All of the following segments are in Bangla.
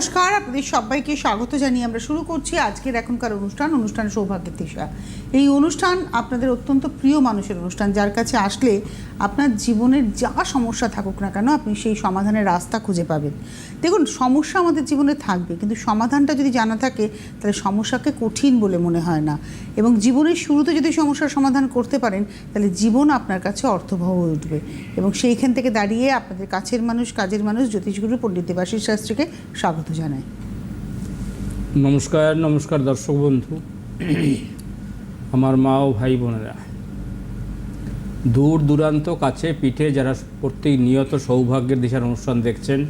নমস্কার আপনাদের সবাইকে স্বাগত জানিয়ে আমরা শুরু করছি আজকের এখনকার অনুষ্ঠান অনুষ্ঠান সৌভাগ্যের দিশা। এই অনুষ্ঠান আপনাদের অত্যন্ত প্রিয় মানুষের অনুষ্ঠান, যার কাছে আসলে আপনার জীবনের যা সমস্যা থাকুক না কেন আপনি সেই সমাধানের রাস্তা খুঁজে পাবেন। দেখুন, সমস্যা আমাদের জীবনে থাকবে, কিন্তু সমাধানটা যদি জানা থাকে, তাহলে সমস্যাকে কঠিন বলে মনে হয় না। এবং জীবনের শুরুতে যদি সমস্যার সমাধান করতে পারেন, তাহলে জীবন আপনার কাছে অর্থবহ হয়ে উঠবে। এবং সেইখান থেকে দাঁড়িয়ে আপনাদের কাছের মানুষ, কাজের মানুষ, জ্যোতিষগুরু, পণ্ডিত দেবাশিস শাস্ত্রীকে স্বাগত জানাই। নমস্কার নমস্কার দর্শক বন্ধু। আমার মা ও ভাই বোনেরা, দূর দূরান্ত কাছে পিঠে যারা প্রত্যেক নিয়ত সৌভাগ্যের দিশার অনুষ্ঠান দেখছেন,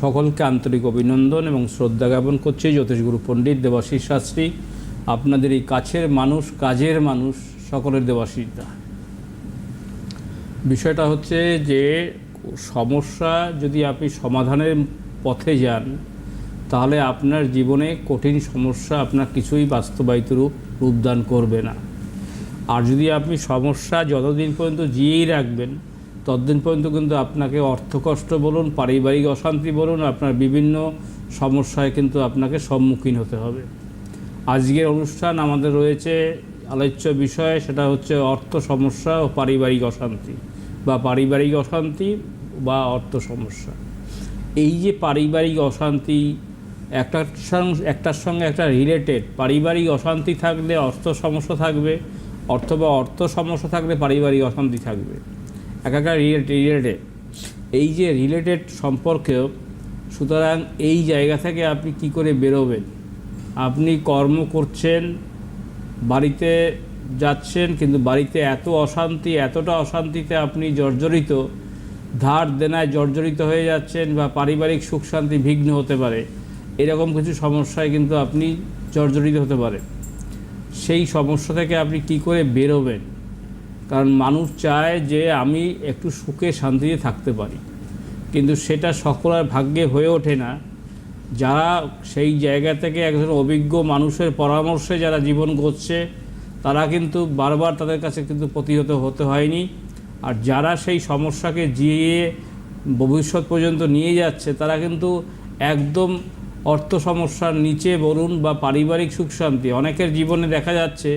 সকলকে আন্তরিক অভিনন্দন এবং শ্রদ্ধা জ্ঞাপন করছি জ্যোতিষগুরু পণ্ডিত দেবাশিস শাস্ত্রী, আপনাদের এই কাছের মানুষ, কাজের মানুষ সকলের দেবাশিসদা। বিষয়টা হচ্ছে যে সমস্যা যদি আপনি সমাধানের পথে যান তাহলে আপনার জীবনে কঠিন সমস্যা আপনার কিছুই বাস্তবায়িত রূপ রূপদান করবে না। আর যদি আপনি সমস্যা যতদিন পর্যন্ত জিয়েই রাখবেন, ততদিন পর্যন্ত কিন্তু আপনাকে অর্থকষ্ট বলুন, পারিবারিক অশান্তি বলুন, আপনার বিভিন্ন সমস্যায় কিন্তু আপনাকে সম্মুখীন হতে হবে। আজকের অনুষ্ঠান আমাদের রয়েছে আলোচ্য বিষয়, সেটা হচ্ছে অর্থ সমস্যা ও পারিবারিক অশান্তি বা পারিবারিক অশান্তি বা অর্থ সমস্যা। এই যে পারিবারিক অশান্তি একটার সঙ্গে একটার সঙ্গে একটা রিলেটেড পারিবারিক অশান্তি থাকলে অর্থ সমস্যা থাকবে, অথবা অর্থ সমস্যা থাকলে পারিবারিক অশান্তি থাকবে। এক একটা রিলেটেড এই যে রিলেটেড সম্পর্কেও, সুতরাং এই জায়গা থেকে আপনি কি করে বেরোবেন? আপনি কর্ম করছেন, বাড়িতে যাচ্ছেন, কিন্তু বাড়িতে এত অশান্তি, এতটা অশান্তিতে আপনি জর্জরিত, ধার দেনায় জর্জরিত হয়ে যাচ্ছেন বা পারিবারিক সুখ শান্তি বিঘ্ন হতে পারে। এরকম কিছু সমস্যায় কিন্তু আপনি জর্জরিত হতে পারে। সেই সমস্যা থেকে আপনি কি করে বেরোবেন? কারণ মানুষ চায় যে আমি একটু সুখে শান্তিতে থাকতে পারি। কিন্তু সেটা সকলের ভাগ্যে হয়ে ওঠে না। যারা সেই জায়গা থেকে একজন অভিজ্ঞ মানুষের পরামর্শে যারা জীবন গড়ছে, তারা কিন্তু বারবার তাদের কাছে কিন্তু প্রতিহত হতে হয়নি। আর যারা সেই সমস্যাকে জিয়ে ভবিষ্যৎ পর্যন্ত নিয়ে যাচ্ছে, তারা কিন্তু একদম অর্থ সমস্যার নিচে বলুন বা পারিবারিক সুখ শান্তি, অনেকের জীবনে দেখা যাচ্ছে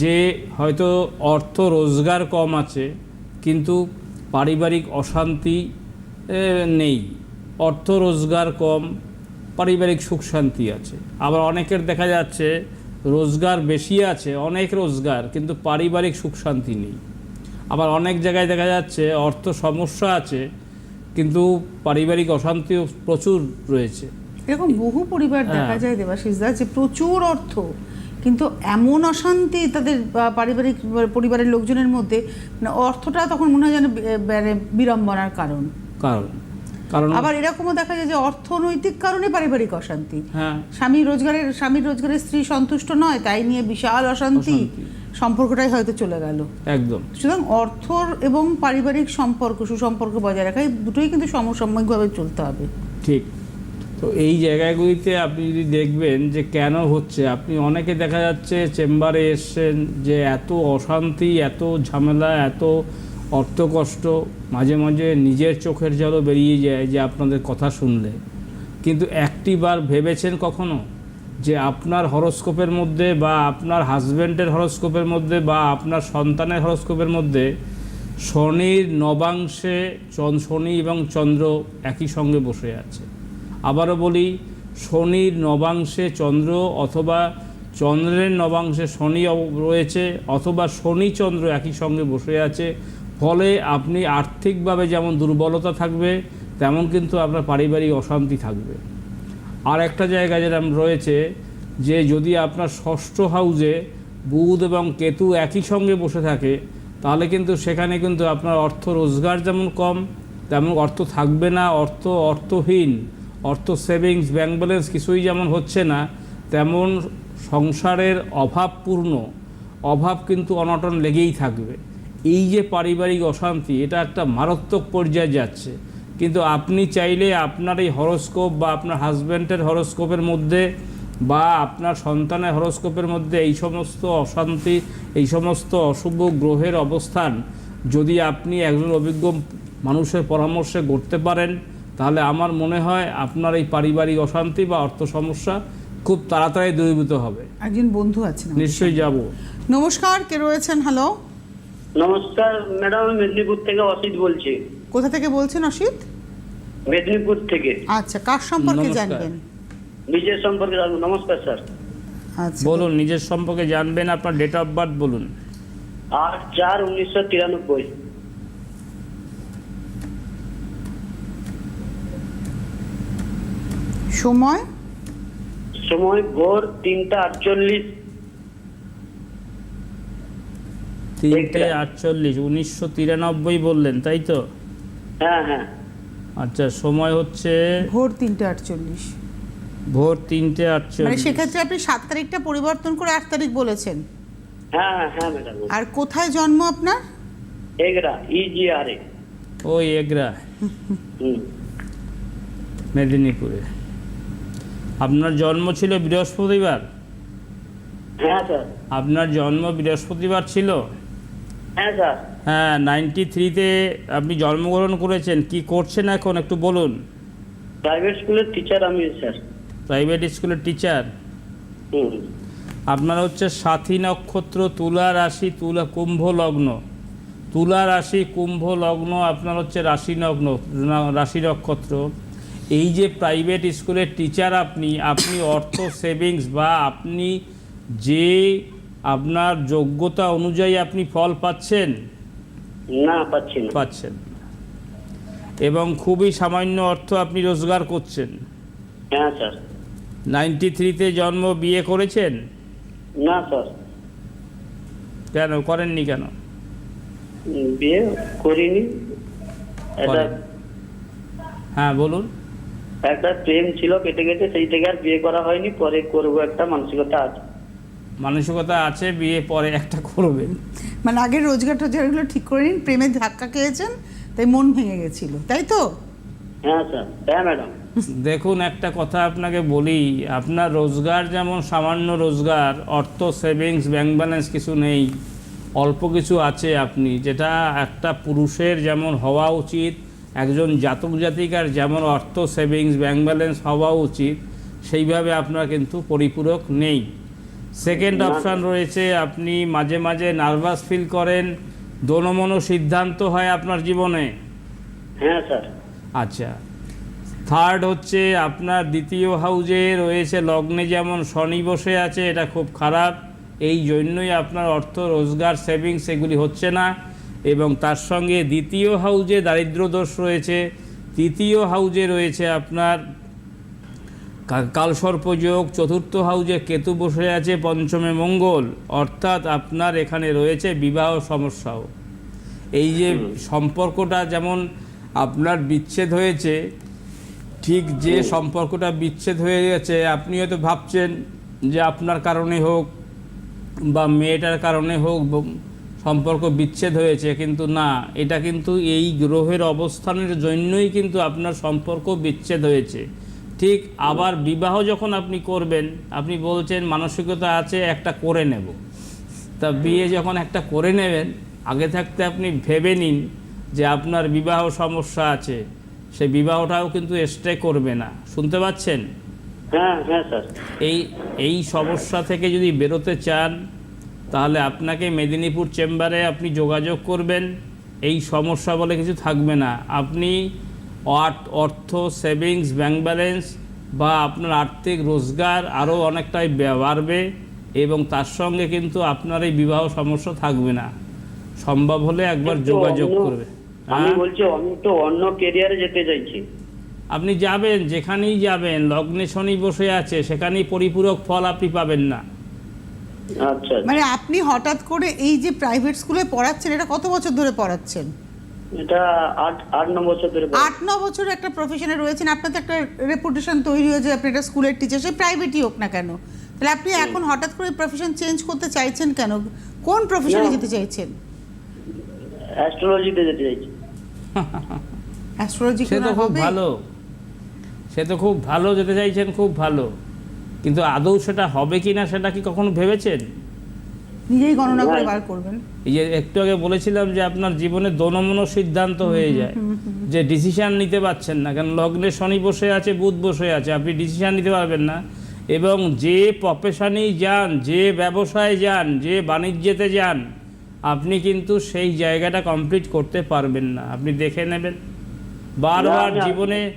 যে হয়তো অর্থ রোজগার কম আছে, কিন্তু পারিবারিক অশান্তি নেই। অর্থ রোজগার কম, পারিবারিক সুখ শান্তি আছে। আবার অনেকের দেখা যাচ্ছে রোজগার বেশি আছে, অনেক রোজগার, কিন্তু পারিবারিক সুখ শান্তি নেই। আবার অনেক জায়গায় দেখা যাচ্ছে অর্থ সমস্যা আছে, কিন্তু পারিবারিক অশান্তিও প্রচুর রয়েছে। এরকম বহু পরিবার দেখা হ্যাঁ। যায় দেবাশিস দা যে প্রচুর অর্থ কিন্তু এমন অশান্তি তাদের পারিবারিক পরিবারের লোকজনের মধ্যে মানে অর্থটা তখন মনে হয় যেন মানে বিড়ম্বনার কারণ। কারণ কারণ আবার এরকমও দেখা যায় যে অর্থনৈতিক কারণে পারিবারিক অশান্তি। হ্যাঁ। স্বামী রোজগারের স্বামীর রোজগারের স্ত্রী সন্তুষ্ট নয় তাই নিয়ে বিশাল অশান্তি। অশান্তি। সম্পর্কটাই হয়তো চলে গেল। একদম। সুতরাং অর্থ এবং পারিবারিক সম্পর্ক সুসম্পর্ক বজায় রাখা এই দুটোই কিন্তু সমসাময়িকভাবে চলতে হবে। ঠিক। তো এই জায়গাগুলিতে আপনি যদি দেখবেন যে কেন হচ্ছে, আপনি অনেকে দেখা যাচ্ছে চেম্বারে এসছেন যে এত অশান্তি, এত ঝামেলা, এত অর্থকষ্ট মাঝে মাঝে নিজের চোখের জলও বেরিয়ে যায় যে আপনাদের কথা শুনলে। কিন্তু একটি বার ভেবেছেন কখনো যে আপনার হরস্কোপের মধ্যে বা আপনার হাজব্যান্ডের হরস্কোপের মধ্যে বা আপনার সন্তানের হরস্কোপের মধ্যে শনির নবাংশে শনি এবং চন্দ্র একই সঙ্গে বসে আছে? আবারও বলি, শনির নবাংশে চন্দ্র অথবা চন্দ্রের নবাংশে শনি রয়েছে অথবা শনি চন্দ্র একই সঙ্গে বসে আছে। ফলে আপনি আর্থিকভাবে যেমন দুর্বলতা থাকবে, তেমন কিন্তু আপনার পারিবারিক অশান্তি থাকবে। আর একটা জায়গা যেরকম রয়েছে যে যদি আপনার ষষ্ঠ হাউজে বুধ এবং কেতু একই সঙ্গে বসে থাকে, তাহলে কিন্তু সেখানে কিন্তু আপনার অর্থ রোজগার যেমন কম, তেমন অর্থ থাকবে না। অর্থ অর্থহীন। অর্থ সেভিংস, ব্যাংক ব্যালেন্স কিছুই যেমন হচ্ছে না, তেমন সংসারের অভাবপূর্ণ। অভাব কিন্তু অনটন লেগেই থাকবে। এই যে পারিবারিক অশান্তি, এটা একটা মারাত্মক পর্যায়ে যাচ্ছে। কিন্তু আপনি চাইলে আপনার এই হরস্কোপ বা আপনার হাজব্যান্ডের হরস্কোপের মধ্যে বা আপনার সন্তানের হরস্কোপের মধ্যে এই সমস্ত অশান্তি, এই সমস্ত অশুভ গ্রহের অবস্থান যদি আপনি একজন অভিজ্ঞ মানুষের পরামর্শে করতে পারেন তাহলে আমার মনে হয় আপনার এই পারিবারিক অশান্তি বা অর্থ সমস্যা খুব তাড়াতাড়ি দূরীভূত হবে। একজন বন্ধু আছেন আমাদের নিশ্চয়ই যাব। নমস্কার কে রয়েছেন? হ্যালো নমস্কার ম্যাডাম আমি মেদিনীপুর থেকে অসিত বলছি। কোথা থেকে বলছেন অসিত? মেদিনীপুর থেকে। আচ্ছা কার সম্পর্কে। জানবেন? নিজের সম্পর্কে জানব। নমস্কার স্যার। আচ্ছা। বলুন নিজের সম্পর্কে জানবেন আপনার ডেট অফ বার্থ বলুন। আট চার উনিশশো তিরানব্বই। সময়? সময় ভোর তিনটা আটচল্লিশ। তিনটে আটচল্লিশ উনিশশো তিরানব্বই বললেন তাই তো? হ্যাঁ হ্যাঁ। আচ্ছা সময় হচ্ছে ভোর তিনটে আটচল্লিশ। ভোর তিনটে মানে আটচল্লিশ। সেক্ষেত্রে আপনি সাত তারিখটা পরিবর্তন করে আট তারিখ বলেছেন। হ্যাঁ হ্যাঁ হ্যাঁ ম্যাডাম। আর কোথায় জন্ম আপনার? এগরা ইজি আর এ ওই এগরা। মেদিনীপুরে। আপনার জন্ম ছিল বৃহস্পতিবার? হ্যাঁ স্যার। আপনার জন্ম বৃহস্পতিবার ছিল? হ্যাঁ স্যার। হ্যাঁ নাইনটি থ্রিতে আপনি জন্মগ্রহণ করেছেন। কি করছেন এখন? একটু বলুন। প্রাইভেট স্কুলের টিচার আমি স্যার। প্রাইভেট স্কুলের টিচার আপনার হচ্ছে সাথী নক্ষত্র তুলা রাশি তুলা কুম্ভ লগ্ন। তুলা রাশি কুম্ভ লগ্ন আপনার হচ্ছে রাশি লগ্ন রাশি নক্ষত্র। এই যে প্রাইভেট স্কুলের টিচার আপনি আপনি অর্থ সেভিংস বা আপনি যে আপনার যোগ্যতা অনুযায়ী আপনি ফল পাচ্ছেন? না পাচ্ছি না। পাচ্ছেন। এবং খুবই সামান্য অর্থ আপনি রোজগার করছেন। হ্যাঁ স্যার। নাইনটি থ্রিতে জন্ম বিয়ে করেছেন? না স্যার। কেন করেননি কেন? বিয়ে করেন। হ্যাঁ বলুন। একটা প্রেম ছিল কেটে কেটে সেই থেকে আর বিয়ে করা হয়নি পরে করব একটা মানসিকতা আছে। মানসিকতা আছে বিয়ে পরে একটা করবেন মানে আগের রোজগার টোজগারগুলো ঠিক করে নিন প্রেমের ধাক্কা খেয়েছেন তাই মন ভেঙে গেছিল তাই তো? হ্যাঁ স্যার হ্যাঁ ম্যাডাম। দেখুন একটা কথা আপনাকে বলি আপনার রোজগার যেমন সামান্য রোজগার অর্থ সেভিংস ব্যাংক ব্যালেন্স কিছু নেই অল্প কিছু আছে আপনি যেটা একটা পুরুষের যেমন হওয়া উচিত একজন জাতক জাতিকার যেমন অর্থ সেভিংস ব্যাংক ব্যালেন্স হওয়া উচিত সেইভাবে আপনার কিন্তু পরিপূরক নেই। সেকেন্ড। অপশান রয়েছে আপনি মাঝে মাঝে নার্ভাস ফিল করেন দোনমনো সিদ্ধান্ত হয় আপনার জীবনে। হ্যাঁ স্যার। আচ্ছা। থার্ড হচ্ছে আপনার দ্বিতীয় হাউজে রয়েছে লগ্নে যেমন শনি বসে আছে এটা খুব খারাপ। এই জন্যই আপনার অর্থ রোজগার সেভিংস এগুলি হচ্ছে না। এবং তার সঙ্গে দ্বিতীয় হাউজে দারিদ্র দোষ রয়েছে। তৃতীয় হাউজে রয়েছে আপনার কালসর্পযোগ চতুর্থ হাউজে কেতু বসে আছে পঞ্চমে মঙ্গল। অর্থাৎ আপনার এখানে রয়েছে বিবাহ সমস্যাও। এই যে সম্পর্কটা যেমন আপনার বিচ্ছেদ হয়েছে ঠিক যে সম্পর্কটা বিচ্ছেদ হয়ে গেছে আপনি হয়তো ভাবছেন যে আপনার কারণে হোক বা মেয়েটার কারণে হোক সম্পর্ক বিচ্ছেদ হয়েছে কিন্তু না এটা কিন্তু এই গ্রহের অবস্থানের জন্যই কিন্তু আপনার সম্পর্ক বিচ্ছেদ হয়েছে। ঠিক আবার বিবাহ যখন আপনি করবেন আপনি বলছেন মানসিকতা আছে একটা করে নেব। তা বিয়ে যখন একটা করে নেবেন আগে থাকতে আপনি ভেবে নিন যে আপনার বিবাহ সমস্যা আছে সেই বিবাহটাও কিন্তু স্টে করবে না। শুনতে পাচ্ছেন? হ্যাঁ হ্যাঁ এই এই সমস্যা থেকে যদি বেরোতে চান তাহলে আপনাকে মেদিনীপুর চেম্বারে আপনি যোগাযোগ করবেন। এই সমস্যা বলে কিছু থাকবে না। আপনি অর্থ অর্থ সেভিংস ব্যাংক ব্যালেন্স বা আপনার আর্থিক রোজগার আরও অনেকটাই বাড়বে এবং তার সঙ্গে কিন্তু আপনার এই বিবাহ সমস্যা থাকবে না। সম্ভব হলে একবার যোগাযোগ করবে। আমি হ্যাঁ? বলছি আমি তো অন্য কেরিয়ারে যেতে চাইছি। আপনি যাবেন যেখানেই যাবেন লগ্নে শনি বসে আছে সেখানেই পরিপূরক ফল আপনি পাবেন না। আচ্ছা মানে আপনি হঠাৎ করে এই যে প্রাইভেট স্কুলে পড়াচ্ছেন এটা কত বছর ধরে পড়াচ্ছেন? এটা আট আট ন বছর ধরে পড়াচ্ছি। আট ন বছর একটা প্রফেশনে রয়েছেন আপনার তো একটা রেপুটেশন তৈরি হয়েছে আপনি একটা স্কুলের টিচার সে প্রাইভেটই হোক না কেন। তাহলে আপনি এখন হঠাৎ করে প্রফেশন চেঞ্জ করতে চাইছেন কেন? কোন প্রফেশনে যেতে চাইছেন? অ্যাস্ট্রোলজিতে যেতে চাইছি। অ্যাস্ট্রোলজি সে তো খুব ভালো। সে তো খুব ভালো যেতে চাইছেন খুব ভালো। কিন্তু আদৌ সেটা হবে কি না সেটা কি কখনো ভেবেছেন? নিজেই গণনা করে বার করবেন। এই যে একটু আগে বলেছিলাম যে আপনার জীবনে দনমনো সিদ্ধান্ত হয়ে যায়। যে ডিসিশন নিতে পারছেন না কারণ লগ্নে শনি বসে আছে বুধ বসে আছে আপনি ডিসিশন নিতে পারবেন না। এবং যে প্রফেশনেই যান যে ব্যবসায় যান যে বাণিজ্যেতে যান আপনি কিন্তু সেই জায়গাটা কমপ্লিট করতে পারবেন না। আপনি দেখে নেবেন। বারবার। জীবনে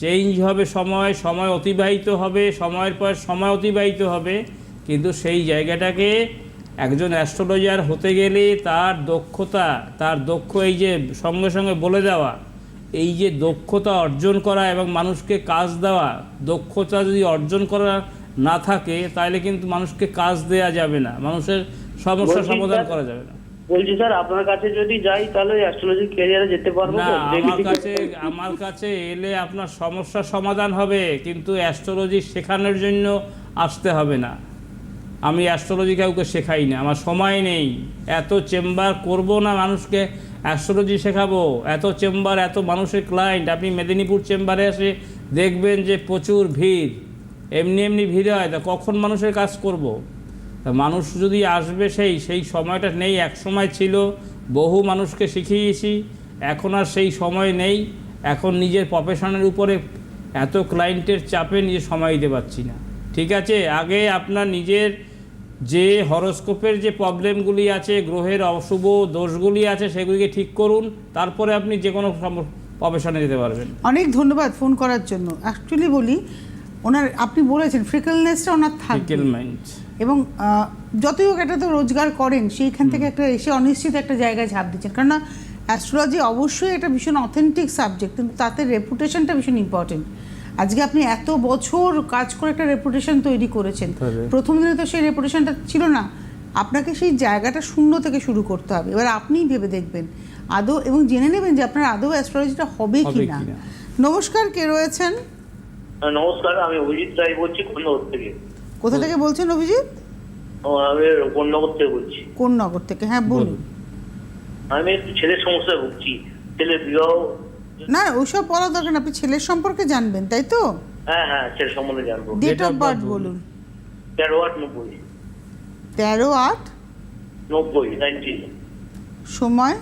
চেঞ্জ হবে সময় সময় অতিবাহিত হবে সময়ের পর সময় অতিবাহিত হবে। কিন্তু সেই জায়গাটাকে একজন অ্যাস্ট্রোলজার হতে গেলে তার দক্ষতা তার দক্ষ এই যে সঙ্গে সঙ্গে বলে দেওয়া এই যে দক্ষতা অর্জন করা এবং মানুষকে কাজ দেওয়া দক্ষতা যদি অর্জন করা না থাকে তাহলে কিন্তু মানুষকে কাজ দেয়া যাবে না। মানুষের সমস্যার বলছি, সমাধান করা যাবে না। বলছি স্যার আপনার কাছে যদি যাই তাহলে অ্যাস্ট্রোলজি ক্যারিয়ারে যেতে পারব না আমার কাছে আমার কাছে এলে আপনার সমস্যার সমাধান হবে কিন্তু অ্যাস্ট্রোলজি শেখানোর জন্য আসতে হবে না। আমি অ্যাস্ট্রোলজি কাউকে শেখাই না আমার সময় নেই। এত চেম্বার করব না মানুষকে অ্যাস্ট্রোলজি শেখাবো। এত চেম্বার এত মানুষের ক্লায়েন্ট আপনি মেদিনীপুর চেম্বারে এসে দেখবেন যে প্রচুর ভিড়। এমনি এমনি ভিড় হয় তা কখন মানুষের কাজ করব। মানুষ যদি আসবে সেই সেই সময়টা নেই এক সময় ছিল বহু মানুষকে শিখিয়েছি এখন আর সেই সময় নেই এখন নিজের প্রফেশনের উপরে এত ক্লায়েন্টের চাপে নিজে সময় দিতে পারছি না। ঠিক আছে? আগে আপনার নিজের যে হরস্কোপের যে প্রবলেমগুলি আছে গ্রহের অশুভ দোষগুলি আছে সেগুলিকে ঠিক করুন তারপরে আপনি যে কোনো প্রফেশনে যেতে পারবেন। অনেক ধন্যবাদ ফোন করার জন্য। অ্যাকচুয়ালি বলি ওনার আপনি বলেছেন ফ্রিকেলনেসটা ওনার থাকবে। এবং যতই হোক এটা তো রোজগার করেন সেইখান থেকে একটা এসে অনিশ্চিত একটা জায়গায় ঝাঁপ দিচ্ছেন। কারণ অ্যাস্ট্রোলজি অবশ্যই এটা ভীষণ অথেন্টিক সাবজেক্ট কিন্তু তাতে রেপুটেশনটা ভীষণ ইম্পর্টেন্ট আজকে আপনি এত বছর কাজ করে একটা রেপুটেশন তৈরি করেছেন। প্রথম দিনে তো সেই রেপুটেশনটা ছিল না। আপনাকে সেই জায়গাটা শূন্য থেকে শুরু করতে হবে। এবার আপনিই ভেবে দেখবেন। আদৌ এবং জেনে নেবেন যে আপনার আদৌ অ্যাস্ট্রোলজিটা হবে হবে কি না নমস্কার কে রয়েছেন? নমস্কার আমি অভিজিৎ রায় বলছি কন্যগর থেকে। কোথা থেকে বলছেন অভিজিৎ? ও, আমি কন্যগর থেকে বলছি। কোন নগর থেকে হ্যাঁ বলুন। আমি ছেলের সমস্যায় ভুগছি। ছেলের বিবাহ না ওইসব বলা দরকার না আপনি ছেলের সম্পর্কে জানবেন তাই তো? হ্যাঁ হ্যাঁ ছেলের সম্বন্ধে জানব। ডেট অফ বার্থ বলুন। তেরো আট নব্বই। তেরো আট? নব্বই নাইনটিন সময়?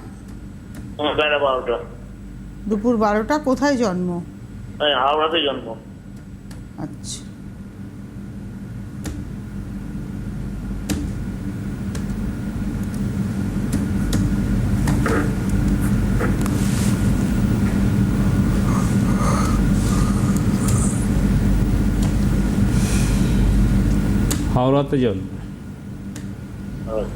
বেলা বারোটা। দুপুর বারোটা কোথায় জন্ম? হ্যাঁ হাওড়াতে জন্ম। আচ্ছা। হাওড়াতে জন্ম হ্যাঁ।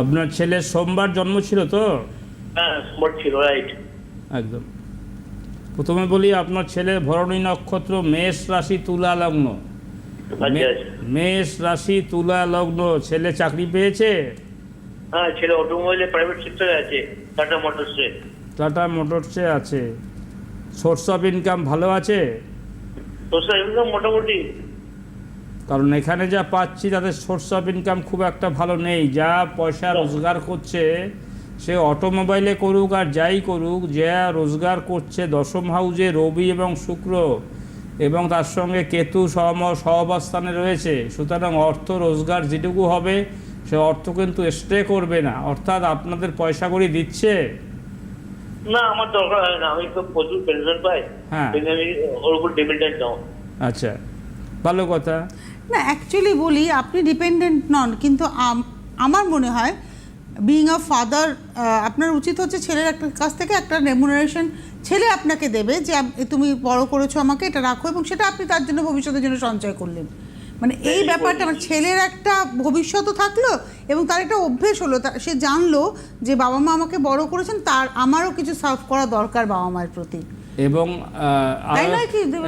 আপনার ছেলের সোমবার জন্ম ছিল তো? হ্যাঁ ছিল একদম। প্রথমে বলি আপনার ছেলের ভরণী নক্ষত্র মেষ রাশি তুলা লগ্ন। আচ্ছা আচ্ছা। মেষ রাশি তুলা লগ্ন ছেলে চাকরি পেয়েছে? হ্যাঁ ছেলে অটোমোবাইলে প্রাইভেট সেক্টরে আছে টাটা মোটরসে টাটা মোটরসে আছে। সোর্স অফ ইনকাম ভালো আছে? তো স্যার এগুলো মোটামুটি কারণ এখানে যা পাচ্ছি তাদের সোর্স অফ ইনকাম খুব একটা ভালো নেই। যা পয়সা রোজগার করছে সে অটোমোবাইলে করুক আর যাই করুক যা রোজগার করছে দশম হাউজে রবি এবং শুক্র এবং তার সঙ্গে কেতু সম সহবস্থানে রয়েছে সুতরাং অর্থ রোজগার যেটুকু হবে সে অর্থ কিন্তু স্টে করবে না। অর্থাৎ আপনাদের পয়সা করে দিচ্ছে? না আমার দরকার হয় না। আমি তো প্রচুর পেনশন পাই। হ্যাঁ। আমি ওর উপর ডিপেন্ডেন্ট আচ্ছা ভালো কথা। না অ্যাকচুয়ালি বলি আপনি ডিপেন্ডেন্ট নন কিন্তু আমার মনে হয় বিইং আ ফাদার আপনার উচিত হচ্ছে ছেলের একটা কাছ থেকে একটা রেমুনারেশন ছেলে আপনাকে দেবে যে তুমি বড় করেছ আমাকে এটা রাখো এবং সেটা আপনি তার জন্য ভবিষ্যতের জন্য সঞ্চয় করলেন। মানে এই ব্যাপারটা আমার ছেলের একটা ভবিষ্যৎও থাকল এবং তার একটা অভ্যেস হলো তা- সে জানলো যে বাবা মা আমাকে বড় করেছেন তার আমারও কিছু সার্ভ করা দরকার বাবা মায়ের প্রতি। এবং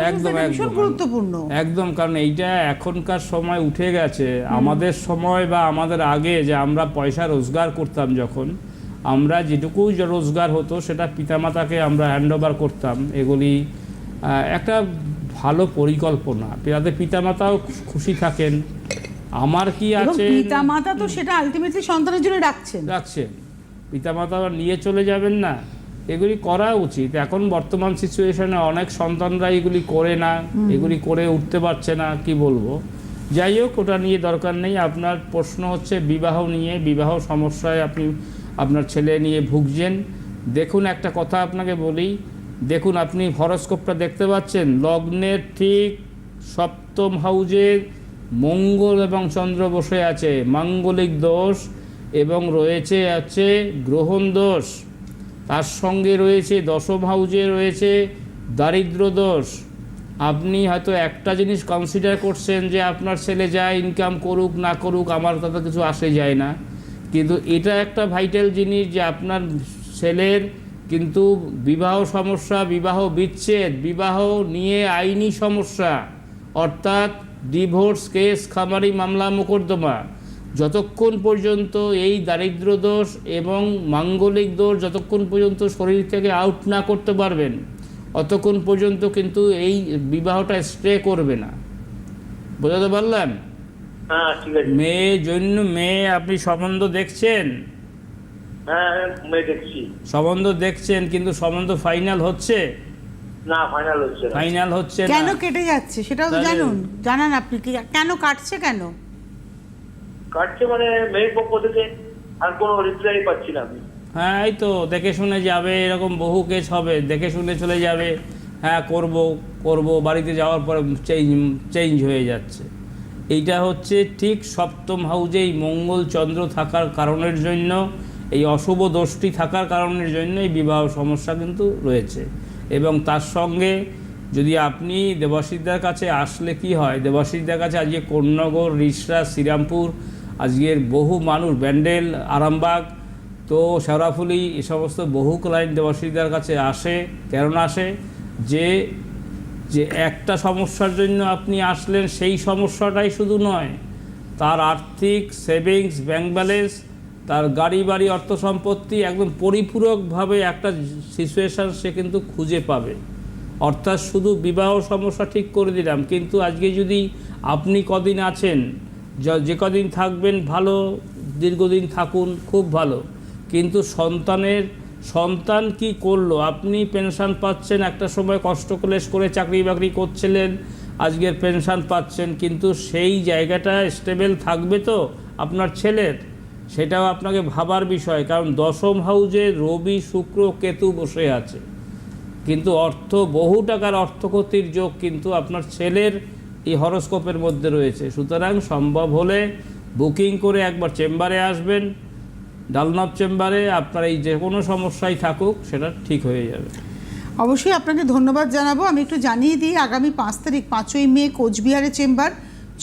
একদম একদম। গুরুত্বপূর্ণ। একদম কারণ এইটা এখনকার সময় উঠে গেছে। আমাদের সময় বা আমাদের আগে যে আমরা পয়সা রোজগার করতাম যখন আমরা যেটুকু রোজগার হতো সেটা পিতামাতাকে আমরা হ্যান্ড ওভার করতাম। এগুলি একটা ভালো পরিকল্পনা। তাদের পিতামাতাও খুশি থাকেন। আমার কি আছে? পিতা মাতা তো সেটা আলটিমেটলি সন্তানের জন্য রাখছেন। রাখছেন। পিতামাতা নিয়ে চলে যাবেন না। এগুলি করা উচিত। এখন বর্তমান সিচুয়েশনে অনেক সন্তানরা এগুলি করে না এগুলি করে উঠতে পারছে না কি বলব? যাই হোক ওটা নিয়ে দরকার নেই। আপনার প্রশ্ন হচ্ছে বিবাহ নিয়ে বিবাহ সমস্যায় আপনি আপনার ছেলে নিয়ে ভুগছেন। দেখুন একটা কথা আপনাকে বলি। দেখুন আপনি হরস্কোপটা দেখতে পাচ্ছেন? লগ্নের ঠিক সপ্তম হাউজে মঙ্গল এবং চন্দ্র বসে আছে। মাঙ্গলিক দোষ এবং রয়েছে আছে গ্রহণ দোষ। তার সঙ্গে রয়েছে দশম হাউজে রয়েছে দারিদ্র দোষ। আপনি হয়তো একটা জিনিস কনসিডার করছেন যে আপনার ছেলে যা ইনকাম করুক, না করুক, আমার তাতে কিছু আসে যায় না। কিন্তু এটা একটা ভাইটাল জিনিস যে আপনার ছেলের কিন্তু বিবাহ সমস্যা, বিবাহ বিচ্ছেদ, বিবাহ নিয়ে আইনি সমস্যা, অর্থাৎ ডিভোর্স কেস খামারি মামলা, মোকদ্দমা। যতক্ষণ পর্যন্ত এই দারিদ্র দোষ এবং মাঙ্গলিক দোষ যতক্ষণ পর্যন্ত শরীর থেকে আউট না করতে পারবেন অতক্ষণ পর্যন্ত কিন্তু এই বিবাহটা স্টে করবে না। বোঝাতে পারলাম? হ্যাঁ মেয়ে জন্য মেয়ে আপনি সম্বন্ধ দেখছেন? হ্যাঁ সম্বন্ধ দেখছেন কিন্তু সম্বন্ধ ফাইনাল হচ্ছে? না ফাইনাল হচ্ছে ফাইনাল হচ্ছে কেন কেটে যাচ্ছে? সেটাও তো জানুন জানান আপনি কি কেন কাটছে কেন? কাটছে মানে মেয়ের পক্ষ থেকে আর কোনো রিপ্লাই পাচ্ছি না আমি। হ্যাঁ এই তো দেখে শুনে যাবে, এরকম বহু কেস হবে, দেখে শুনে চলে যাবে। হ্যাঁ করব করব, বাড়িতে যাওয়ার পরে চেঞ্জ চেঞ্জ হয়ে যাচ্ছে। এইটা হচ্ছে ঠিক সপ্তম হাউজেই মঙ্গল চন্দ্র থাকার কারণের জন্য, এই অশুভ দোষটি থাকার কারণের জন্য এই বিবাহ সমস্যা কিন্তু রয়েছে। এবং তার সঙ্গে যদি আপনি দেবাশিসদার কাছে আসলে কি হয়, দেবাশিসদার কাছে আজকে কোন্নগর রিসরা, শ্রীরামপুর আজকের বহু মানুষ, ব্যান্ডেল, আরামবাগ, তো শেওড়াফুলি এ সমস্ত বহু ক্লায়েন্ট দেবাশিসদার কাছে আসে কেন আসে যে যে একটা সমস্যার জন্য আপনি আসলেন, সেই সমস্যাটাই শুধু নয়, তার আর্থিক সেভিংস ব্যাংক ব্যালেন্স তার গাড়ি বাড়ি, অর্থ সম্পত্তি একদম পরিপূরকভাবে একটা সিচুয়েশান সে কিন্তু খুঁজে পাবে। অর্থাৎ শুধু বিবাহ সমস্যা ঠিক করে দিলাম, কিন্তু আজকে যদি আপনি কদিন আছেন য- কদিন থাকবেন ভালো, দীর্ঘদিন থাকুন, খুব ভালো। কিন্তু সন্তানের, সন্তান কি করল? আপনি পেনশন পাচ্ছেন, একটা সময় কষ্ট ক্লেশ করে চাকরি বাকরি করছিলেন, আজকের পেনশন পাচ্ছেন, কিন্তু সেই জায়গাটা স্টেবল থাকবে তো আপনার ছেলের? সেটাও আপনাকে ভাবার বিষয়, কারণ দশম হাউজে রবি, শুক্র, কেতু বসে আছে। কিন্তু অর্থ, বহু টাকার অর্থক্ষতির যোগ কিন্তু আপনার ছেলের এই হরস্কোপের মধ্যে রয়েছে। সুতরাং সম্ভব হলে বুকিং করে একবার চেম্বারে আসবেন। ডালনব চেম্বারে আপনার এই যে কোনো সমস্যাই থাকুক, সেটা ঠিক হয়ে যাবে। অবশ্যই আপনাকে ধন্যবাদ জানাব। আমি একটু জানিয়ে দিই, আগামী পাঁচ তারিখ পাঁচই মে কোচবিহারে চেম্বার,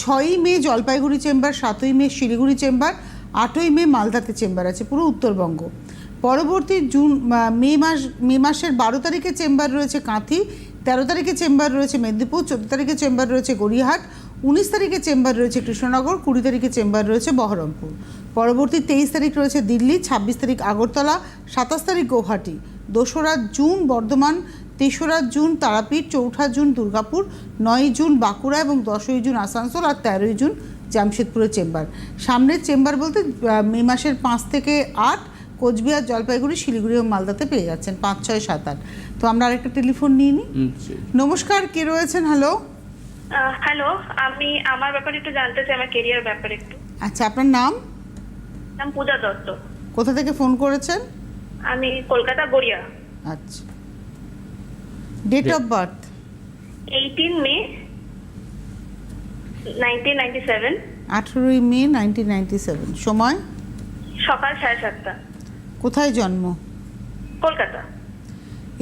ছয়ই মে জলপাইগুড়ি চেম্বার, সাতই মে শিলিগুড়ি চেম্বার, আটই মে মালদাতে চেম্বার আছে, পুরো উত্তরবঙ্গ। পরবর্তী জুন মে মাস, মে মাসের বারো তারিখে চেম্বার রয়েছে কাঁথি তেরো তারিখে চেম্বার রয়েছে মেদিনীপুর, চোদ্দ তারিখে চেম্বার রয়েছে গড়িয়াহাট, উনিশ তারিখে চেম্বার রয়েছে কৃষ্ণনগর, কুড়ি তারিখে চেম্বার রয়েছে বহরমপুর। পরবর্তী তেইশ তারিখ রয়েছে দিল্লি, ছাব্বিশ তারিখ আগরতলা, সাতাশ তারিখ গৌহাটি। দোসরা জুন বর্ধমান, তেসরা জুন তারাপীঠ, চৌঠা জুন দুর্গাপুর, নয় জুন বাঁকুড়া এবং দশই জুন আসানসোল আর তেরোই জুন জামশেদপুরের চেম্বার। সামনের চেম্বার বলতে মে মাসের পাঁচ থেকে আট কোচবিহার জলপাইগুড়ি শিলিগুড়ি ও মালদাতে পেয়ে যাচ্ছেন পাঁচ ছয় সাত আট। তো আমরা আরেকটা টেলিফোন নিয়ে নিই। নমস্কার কে রয়েছেন? হ্যালো হ্যালো আমি আমার ব্যাপারে একটু জানতে চাই আমার কেরিয়ার ব্যাপারে একটু। আচ্ছা আপনার নাম? নাম পূজা দত্ত। কোথা থেকে ফোন করেছেন? আমি কলকাতা গড়িয়া। আচ্ছা। Date of birth eighteen May nineteen ninety seven আঠেরোই মে নাইনটিন নাইনটি সেভেন সময়? সকাল সাড়ে সাতটা। কোথায় জন্ম? কলকাতা।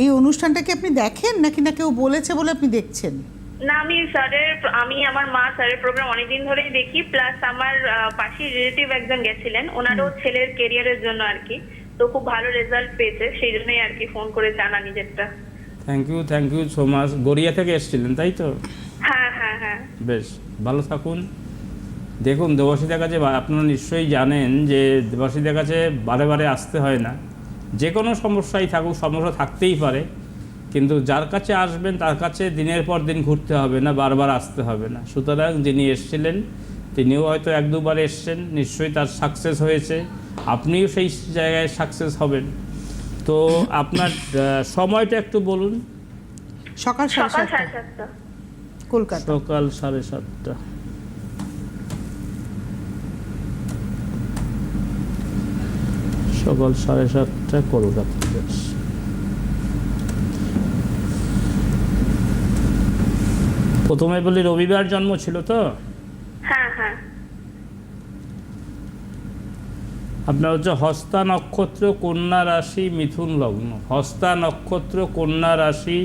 এই অনুষ্ঠানটা কি আপনি দেখেন নাকি না কেউ বলেছে বলে আপনি দেখছেন? না আমি স্যারের আমি আমার মা স্যারের প্রোগ্রাম অনেকদিন ধরেই দেখি প্লাস আমার পাশের রিলেটিভ একজন গেছিলেন। ওনারও ছেলের কেরিয়ারের জন্য আর কি। তো খুব ভালো রেজাল্ট পেয়েছে সেই জন্যই আর কি ফোন করে জানা নিজেরটা। Thank you thank you so much Garia থেকে এসেছিলেন তাই তো? হ্যাঁ হ্যাঁ হ্যাঁ। বেশ ভালো থাকুন। দেখুন দেবাসীদের কাছে আপনারা নিশ্চয়ই জানেন যে দেবাসীদের কাছে বারে বারে আসতে হয় না। যে কোনো সমস্যাই থাকুক সমস্যা থাকতেই পারে। কিন্তু যার কাছে আসবেন তার কাছে দিনের পর দিন ঘুরতে হবে না বারবার আসতে হবে না। সুতরাং যিনি এসেছিলেন তিনিও হয়তো এক দুবার এসছেন নিশ্চয়ই তার সাকসেস হয়েছে। আপনিও সেই জায়গায় সাকসেস হবেন। তো আপনার সময়টা একটু বলুন। সকাল সকাল সাড়ে সাতটা। কলকাতা। সকাল সাড়ে সাতটা। সকাল সাড়ে সাতটা কলকাতা বেশ। প্রথমে বলি রবিবার জন্ম ছিল তো? হ্যাঁ হ্যাঁ। আপনার হচ্ছে হস্তা নক্ষত্র কন্যা রাশি মিথুন লগ্ন। হস্তা নক্ষত্র কন্যা রাশি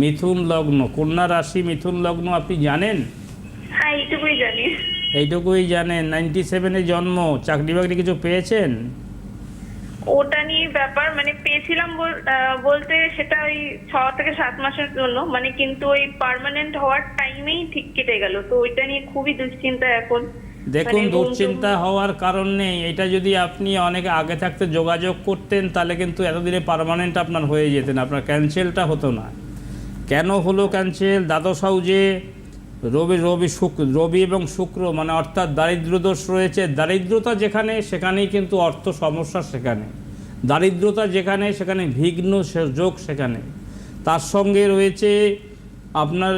মিথুন লগ্ন। কন্যা রাশি মিথুন লগ্ন আপনি জানেন? হ্যাঁ এইটুকুই জানেন। নাইনটি সেভেনে জন্ম। চাকরি বাকরি কিছু পেয়েছেন? ওটা নিয়ে ব্যাপার মানে পেয়েছিলাম বল- বলতে সেটা ওই ছ থেকে সাত মাসের জন্য মানে কিন্তু ওই পার্মানেন্ট হওয়ার টাইমেই ঠিক কেটে গেল। তো ওইটা নিয়ে খুবই দুশ্চিন্তা এখন। দেখুন মানে দুশ্চিন্তা হওয়ার কারণ নেই। এটা যদি আপনি অনেক আগে থাকতে যোগাযোগ করতেন তাহলে কিন্তু এতদিনে পার্মানেন্ট আপনার হয়ে যেতেন। আপনার ক্যান্সেলটা হতো না। কেন হলো ক্যান্সেল দ্বাদশ হাউজে রবি রবি শুক্র রবি এবং শুক্র মানে অর্থাৎ দারিদ্র দোষ রয়েছে। দারিদ্রতা যেখানে, সেখানেই কিন্তু অর্থ সমস্যা সেখানে। দারিদ্রতা যেখানে, সেখানে সে- যোগ সেখানে। তার সঙ্গে রয়েছে আপনার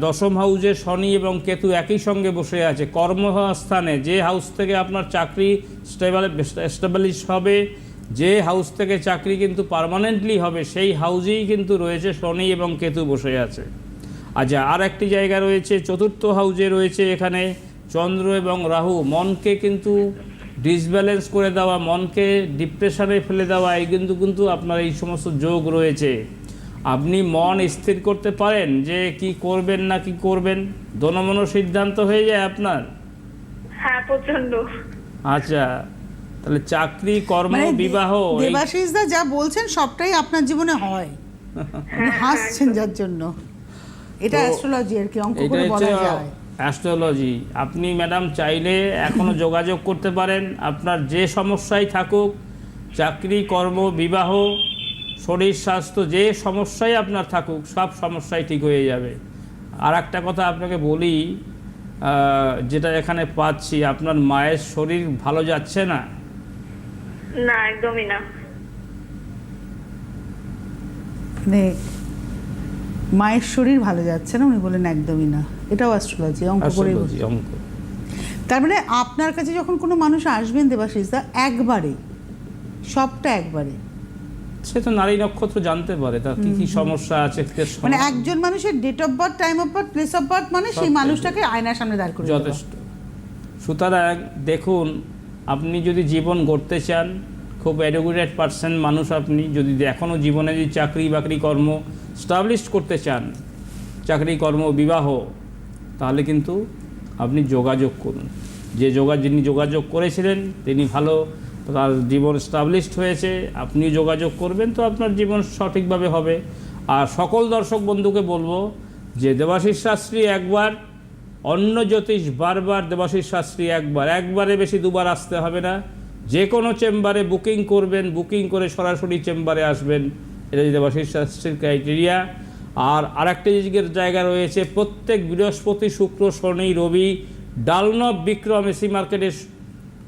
দশম হাউজে শনি এবং কেতু একই সঙ্গে বসে আছে। কর্মস্থানে যে হাউস থেকে আপনার চাকরি স্টেবল, এস্টাবলিশ হবে, যে হাউস থেকে চাকরি কিন্তু পার্মানেন্টলি হবে, সেই হাউজেই কিন্তু রয়েছে শনি এবং কেতু বসে আছে। আচ্ছা আর একটি জায়গা রয়েছে চতুর্থ হাউজে রয়েছে এখানে চন্দ্র এবং রাহু। মনকে কিন্তু ডিসব্যালেন্স করে দেওয়া মনকে ডিপ্রেশনে ফেলে দেওয়া এই কিন্তু কিন্তু আপনার এই সমস্ত যোগ রয়েছে। আপনি মন স্থির করতে পারেন যে কি করবেন না কি করবেন? দনমনো সিদ্ধান্ত হয়ে যায় আপনার? হ্যাঁ প্রচণ্ড আচ্ছা তাহলে চাকরি কর্ম মানে বিবাহ দেবাশিস দা যা বলছেন সবটাই আপনার জীবনে হয়। হাসছেন যার জন্য। এটা অ্যাস্ট্রোলজি আর কি অঙ্ক করে বলা যায়? অ্যাস্ট্রোলজি আপনি ম্যাডাম চাইলে এখনও যোগাযোগ করতে পারেন। আপনার যে সমস্যাই থাকুক চাকরি কর্ম বিবাহ শরীর স্বাস্থ্য যে সমস্যাই আপনার থাকুক সব সমস্যাই ঠিক হয়ে যাবে। আর একটা কথা আপনাকে বলি যেটা এখানে পাচ্ছি আপনার মায়ের শরীর ভালো যাচ্ছে না? না একদমই না। মায়ের শরীর ভালো যাচ্ছে না উনি বলেন একদমই না। এটাও অ্যাস্ট্রোলজি অঙ্ক করে অঙ্ক। তার মানে আপনার কাছে যখন কোনো মানুষ আসবেন দেবাশিস দা একবারে সবটা একবারে। সে তো নারী নক্ষত্র জানতে পারে তার কি কি সমস্যা আছে মানে একজন মানুষের date of birth time of birth place of birth মানে সেই মানুষটাকে আয়নার সামনে দাঁড় করে যথেষ্ট। সুতরাং দেখুন আপনি যদি জীবন গড়তে চান খুব এডুকেটেড পার্সন মানুষ আপনি। যদি এখনও জীবনে যদি চাকরি বাকরি কর্ম স্টাবলিশ করতে চান, চাকরি কর্ম, বিবাহ, তাহলে কিন্তু আপনি যোগাযোগ করুন। যে যোগা, যিনি যোগাযোগ করেছিলেন, তিনি ভালো তার জীবন স্টাবলিশড হয়েছে, আপনি যোগাযোগ করবেন তো আপনার জীবন সঠিকভাবে হবে। আর সকল দর্শক বন্ধুকে বলব যে দেবাশিস শাস্ত্রী একবার, অন্য জ্যোতিষ বারবার দেবাশিস শাস্ত্রী একবার, একবারে বেশি দুবার আসতে হবে না। যে কোনো চেম্বারে বুকিং করবেন বুকিং করে সরাসরি চেম্বারে আসবেন। এটা যদি দেবাশিস শাস্ত্রীর ক্রাইটেরিয়া। আর আরেকটি জায়গা রয়েছে প্রত্যেক বৃহস্পতি শুক্র শনি রবি ডালনব বিক্রম এসি মার্কেটে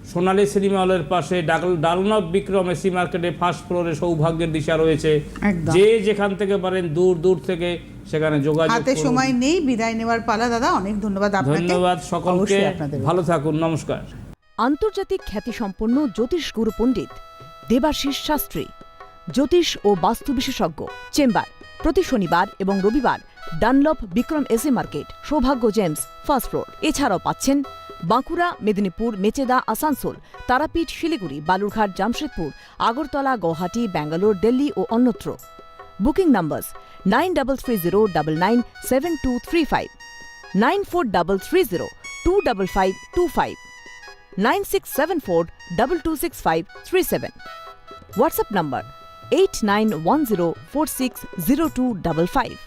সোনালী সিনেমা হলের পাশে ডাল- ডালনব বিক্রম এসি মার্কেটে ফার্স্ট ফ্লোরে সৌভাগ্যের দিশা রয়েছে। যে যেখান থেকে পারেন দূর দূর থেকে সেখানে যোগাযোগ হাতে সময় নেই বিদায় নেওয়ার পালা। দাদা অনেক ধন্যবাদ আপনাকে। ধন্যবাদ সকলকে। ভালো থাকুন নমস্কার। আন্তর্জাতিক খ্যাতিসম্পন্ন জ্যোতিষ গুরু পণ্ডিত দেবাশিস শাস্ত্রী, জ্যোতিষ ও বাস্তু বিশেষজ্ঞ, চেম্বার, প্রতি শনিবার এবং রবিবার ডানলপ বিক্রম এসে market, Saubhagya Gems, first floor. এছাড়াও পাচ্ছেন বাঁকুড়া, মেদিনীপুর, মেচেদা, আসানসোল, তারাপীঠ, শিলিগুড়ি, বালুরঘাট, জামশেদপুর, আগরতলা, গৌহাটি, ব্যাঙ্গালোর, দিল্লি ও অন্যত্র। Booking number nine double three zero double nine seven two three five, nine four double three zero two double five two five. 9674 226537. WhatsApp number 8910460255.